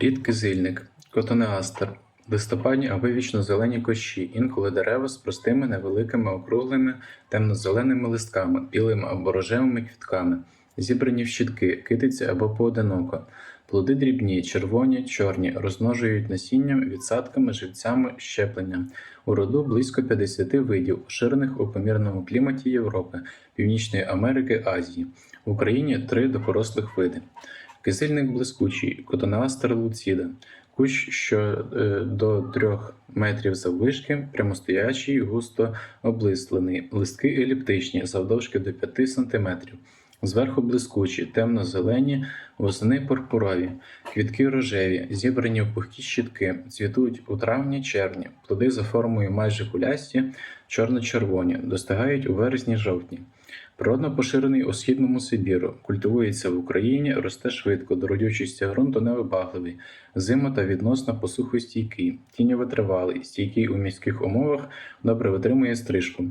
Рід кизильник, котонеастер, листопадні або вічно-зелені кущі, інколи дерева з простими невеликими округлими темно-зеленими листками, білими або рожевими квітками, зібрані в щітки, китиці або поодиноко. Плоди дрібні, червоні, чорні, розмножують насінням, відсадками, живцями, щепленням. У роду близько 50 видів, поширених у помірному кліматі Європи, Північної Америки, Азії. В Україні три докорослих види. Кизильник блискучий, котонеастер луціда, кущ, що е, до 3 метрів заввишки, прямостоячий, густо облислений, листки еліптичні, завдовжки до 5 см. Зверху блискучі, темно-зелені, восени пурпурові, квітки рожеві, зібрані в пухкі щітки, цвітуть у травні-червні, плоди за формою майже кулясті, чорно-червоні, достигають у вересні-жовтні. Природно поширений у східному Сибіру, культивується в Україні, росте швидко, до родючості ґрунту невибагливий, зимо та відносно посухостійкий, тіньовитривалий, стійкий у міських умовах, добре витримує стрижку.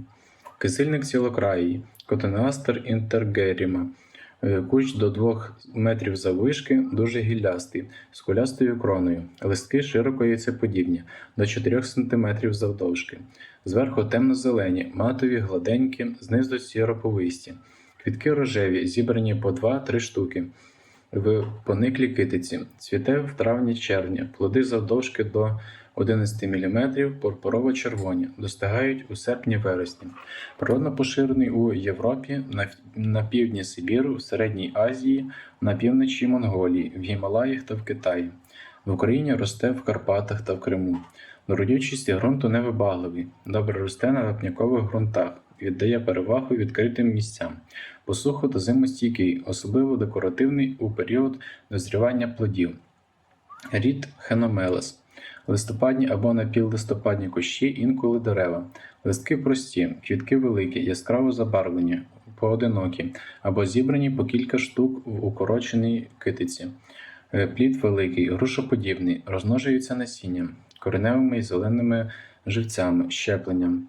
Кисильник цілокраїй, котенеастер інтергеріма. Е, Кущ до 2 метрів заввишки, дуже гіллястий, з кулястою кроною. Листки широко яйцеподібні, до 4 см завдовжки. Зверху темно-зелені, матові, гладенькі, знизу сіроповисті. Квітки рожеві, зібрані по 2-3 штуки. В пониклій китиці. Цвіте в травні-червні. Плоди завдовжки до 11 мм, пурпурово-червоні, достигають у серпні-вересні. Природно поширений у Європі, на, півдні Сибіру, в Середній Азії, на півночі Монголії, в Гімалаях та в Китаї. В Україні росте в Карпатах та в Криму. До ґрунту невибагливий, добре росте на вапнякових ґрунтах, віддає перевагу відкритим місцям. Посуху та зимостійкий, особливо декоративний у період дозрівання плодів. Рід хеномелес. Листопадні або напівлистопадні кущі, інколи дерева. Листки прості, квітки великі, яскраво забарвлені, поодинокі, або зібрані по кілька штук в укороченій китиці. Е, Плід великий, грушоподібний, розмножується насінням, кореневими і зеленими живцями, щепленням.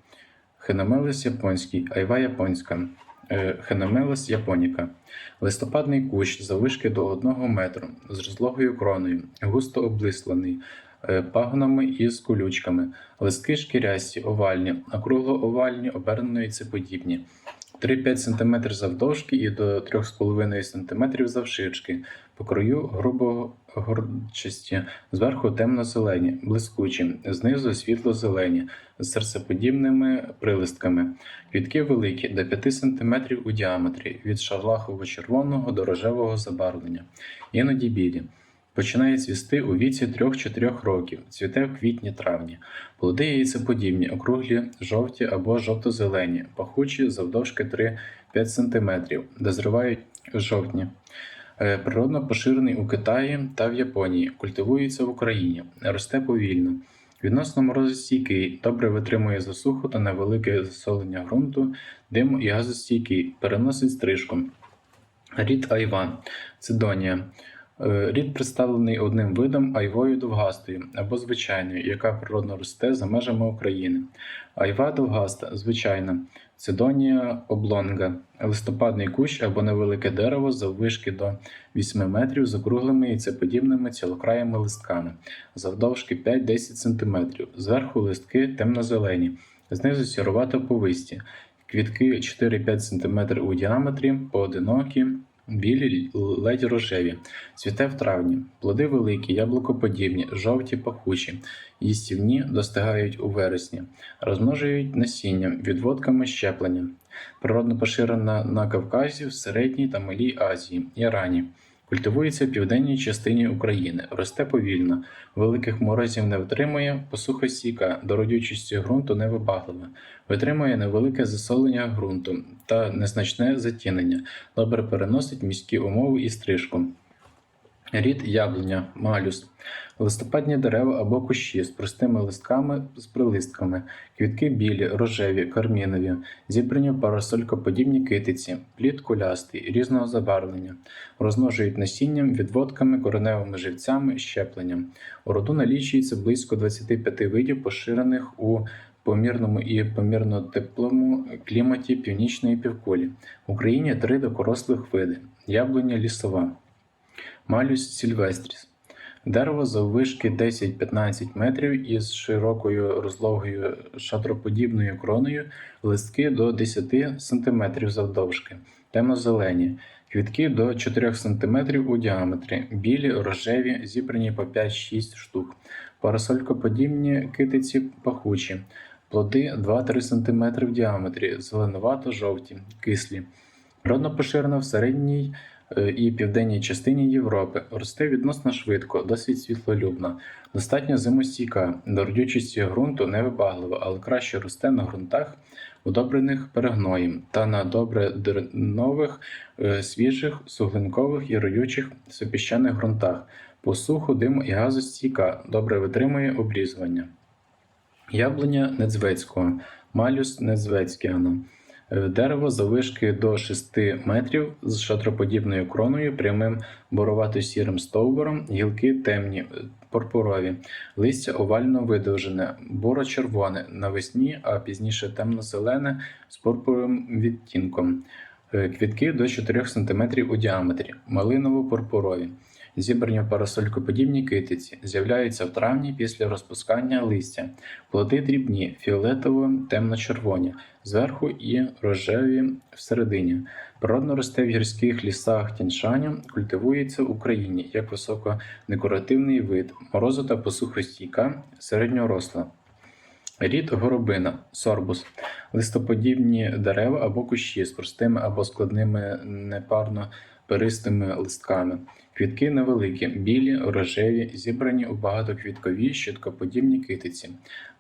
Хеномелес японський, айва японська. Е, Хеномелес японіка. Листопадний кущ заввишки до 1 метру, з розлогою кроною, густо облислений, е, пагонами із колючками, листки шкірясті, овальні, округло-овальні, обернено яйцеподібні. 3-5 см завдовжки і до 3,5 см завширшки, по краю грубо горчасті, зверху темно-зелені, блискучі, знизу світло-зелені, з серцеподібними прилистками. Квітки великі, до 5 см у діаметрі, від шарлахово-червоного до рожевого забарвлення, іноді білі. Починає цвісти у віці 3-4 років, цвіте в квітні-травні. Плоди яйцеподібні, округлі, жовті або жовто-зелені, пахучі завдовжки 3-5 см, дозрівають в жовтні. Е, Природно поширений у Китаї та в Японії, культивується в Україні, росте повільно. Відносно морозостійкий, добре витримує засуху та невелике засолення ґрунту, дим і газостійкий, переносить стрижку. Рід Айва, Цидонія. Е, Рід представлений одним видом айвою довгастою або звичайною, яка природно росте за межами України. Айва довгаста, звичайна, цидонія облонга, листопадний кущ або невелике дерево заввишки до 8 метрів з округлими яйцеподібними цілокраїми листками, завдовжки 5-10 см, зверху листки темно-зелені, знизу сірувато повисті, квітки 4-5 см у діаметрі, поодинокі. Білі ледь рожеві, цвіте в травні, плоди великі, яблукоподібні, жовті пахучі, їстівні достигають у вересні, розмножують насінням, відводками щеплення. Природно поширена на Кавказі, в Середній та Малій Азії, Ірані. Культивується в південній частині України, росте повільно, великих морозів не витримує, посухостійка, до родючості ґрунту невибаглива, витримує невелике засолення ґрунту та незначне затінення, добре переносить міські умови і стрижку. Рід яблуня, малюс, листопадні дерева або кущі з простими листками з прилистками, квітки білі, рожеві, кармінові, зібрані в парасолькоподібні китиці, плід кулястий, різного забарвлення, розмножують насінням, відводками, кореневими живцями, щепленням. У роду налічується близько 25 видів, поширених у помірному і помірно теплому кліматі північної півкулі. В Україні три докорослих види: яблуня лісова. Малюс сільвестріс. Дерево заввишки 10-15 метрів із широкою розлогою шатроподібною кроною, листки до 10 см завдовжки, темно-зелені, квітки до 4 см у діаметрі, білі, рожеві, зібрані по 5-6 штук, парасолькоподібні китиці пахучі, плоди 2-3 см в діаметрі, зеленувато-жовті, кислі. Природно поширена в середній і південній частині Європи. Росте відносно швидко, досить світлолюбна, достатньо зимостійка, до родючості ґрунту невибаглива, але краще росте на ґрунтах, удобрених перегноєм та на добре дернових, е, свіжих, суглинкових і родючих супіщаних ґрунтах. По суху, диму і газостійка, добре витримує обрізування. Яблуня Недзвецького, Малюс Недзвецькіана. Дерево заввишки до 6 метрів з шатроподібною кроною, прямим боровато-сірим стовбуром, гілки темні, пурпурові, листя овально видовжене, буро-червоне навесні, а пізніше темно-зелене з пурпуровим відтінком. Е, Квітки до 4 см у діаметрі, малиново-пурпурові. Зібрані в парасолькоподібній китиці, з'являються в травні після розпускання листя. Плоди дрібні, фіолетово-темно-червоні, зверху і рожеві всередині. Природно росте в гірських лісах тяньшаню, культивується в Україні як високодекоративний вид, морозу та посухостійка, середньоросла. Рід горобина, сорбус, листоподібні дерева або кущі з простими або складними непарно перистими листками. Квітки невеликі, білі, рожеві, зібрані у багатоквіткові щиткоподібні китиці.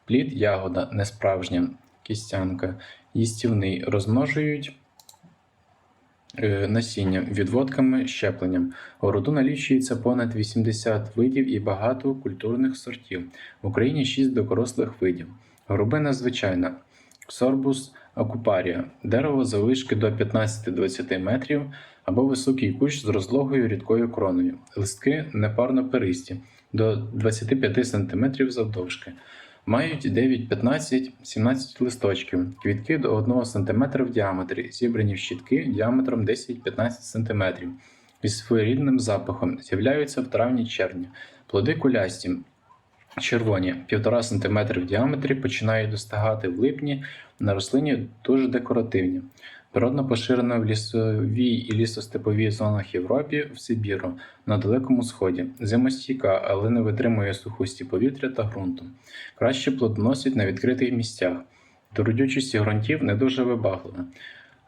Плід ягода несправжня, кістянка, їстівний, розмножують е, насіння відводками щепленням. У налічується понад 80 видів і багато культурних сортів. В Україні 6 докорослих видів. Горобина звичайна. Сорбус акупарія. Дерево завишки до 15-20 метрів або високий кущ з розлогою рідкою кроною. Листки непарно перисті до 25 см завдовжки. Мають 9, 15, 17 листочків, квітки до 1 см в діаметрі, зібрані в щітки діаметром 10-15 см. Із своєрідним запахом з'являються в травні-червні. Плоди кулясті, червоні, 1,5 см в діаметрі починають достигати в липні, на рослині дуже декоративні. Природно поширена в лісовій і лісостеповій зонах Європі, в Сибіру, на Далекому Сході. Зимостійка, але не витримує сухості повітря та ґрунту. Краще плодоносить на відкритих місцях. До ґрунтів не дуже вибаглива.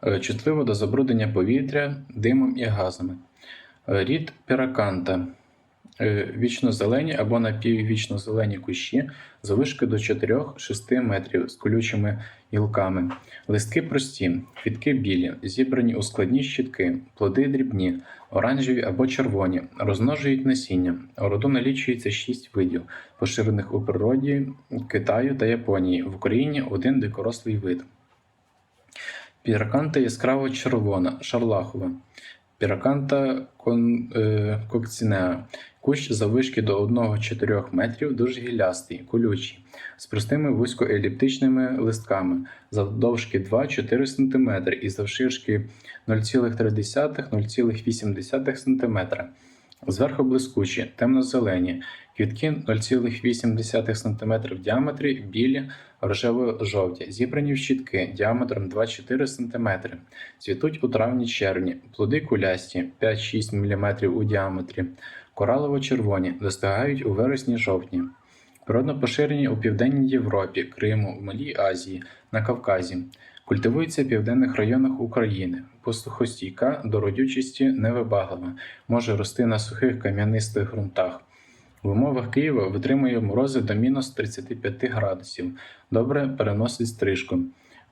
Е, Чутливо до забруднення повітря, димом і газами. Е, Рід піраканта. Е, Вічнозелені або напіввічнозелені кущі завишки до 4-6 метрів з колючими гілками. Листки прості, квітки білі, зібрані у складні щітки, плоди дрібні, оранжеві або червоні, розмножують насіння. У роду налічується 6 видів, поширених у природі Китаю та Японії. В Україні один дикорослий вид. Піраканта яскраво червона, шарлахова. Піраканта кон, е, кокцінеа. Кущ заввишки до 1-4 метрів, дуже гілястий, колючий, з простими вузькоеліптичними листками, завдовжки 2-4 см і завширшки 0,3-0,8 см. Зверху блискучі, темно-зелені, квітки 0,8 см в діаметрі, білі, рожево-жовті, зібрані в щітки діаметром 2-4 см. Цвітуть у травні-червні, плоди кулясті 5-6 мм у діаметрі, коралово-червоні, достигають у вересні-жовтні. Природно поширені у Південній Європі, Криму, Малій Азії, на Кавказі. Культивується в південних районах України. Посухостійка до родючості невибаглива, може рости на сухих кам'янистих ґрунтах. В умовах Києва витримує морози до мінус 35 градусів. Добре переносить стрижку.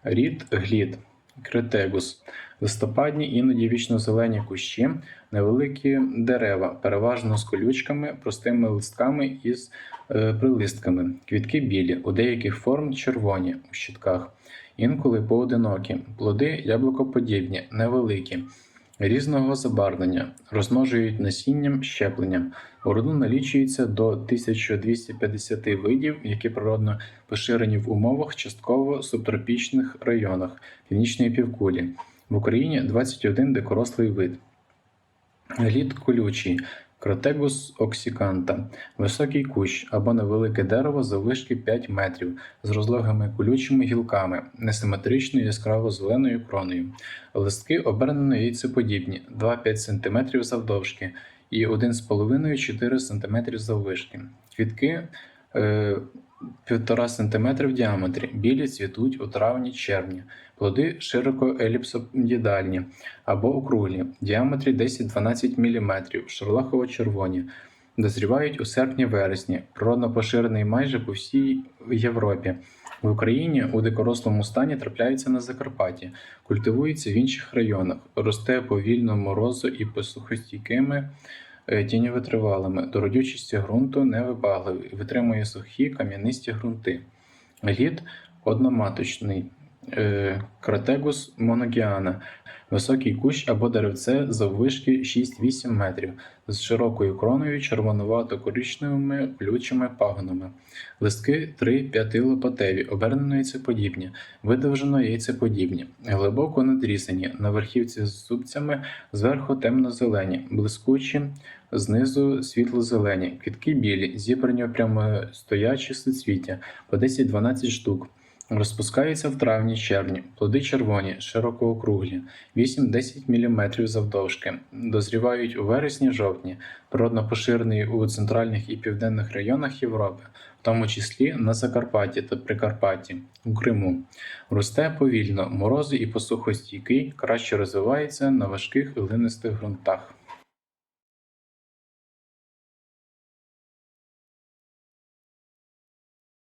Рід глід, кретегус. Листопадні, іноді вічно-зелені кущі, невеликі дерева, переважно з колючками, простими листками із е, прилистками. Квітки білі, у деяких форм червоні у щитках, інколи поодинокі, плоди яблукоподібні, невеликі. Різного забарвлення розмножують насінням щепленням. У роду налічується до 1250 видів, які природно поширені в умовах частково субтропічних районах північної півкулі. В Україні 21 дикорослий вид. Лід колючий, Кротегус оксиканта високий кущ або невелике дерево заввишки 5 метрів з розлогими колючими гілками, несиметричною яскраво зеленою кроною. Листки обернено яйцеподібні 2-5 см завдовжки і 1,5-4 см заввишки. Квітки 1,5 см в діаметрі, білі цвітуть у травні-червні. Плоди широко еліпсоїдальні або округлі, в діаметрі 10-12 мм, шарлахово-червоні. Дозрівають у серпні-вересні, природно поширений майже по всій Європі. В Україні у дикорослому стані трапляється на Закарпатті, культивується в інших районах, росте повільно морозу і посухостійкими е, тіньовитривалими, до родючості ґрунту невибагливий, витримує сухі кам'янисті ґрунти. Лід одноматочний, е, Кротегус моногіана, високий кущ або деревце заввишки 6-8 метрів, з широкою кроною червонувато-коричневими колючими пагонами. Листки 3-5 лопатеві, обернено яйцеподібні, видовжено яйцеподібні, глибоко надрізані, на верхівці з зубцями, зверху темно-зелені, блискучі, знизу світло-зелені, квітки білі, зібрані прямостоячі суцвіття по 10-12 штук. Розпускаються в травні-червні, плоди червоні, широко округлі, 8-10 мм завдовжки, дозрівають у вересні-жовтні, природно поширений у центральних і південних районах Європи, в тому числі на Закарпатті та Прикарпатті, у Криму. Росте повільно, морози і посухостійкий, краще розвивається на важких глинистих ґрунтах.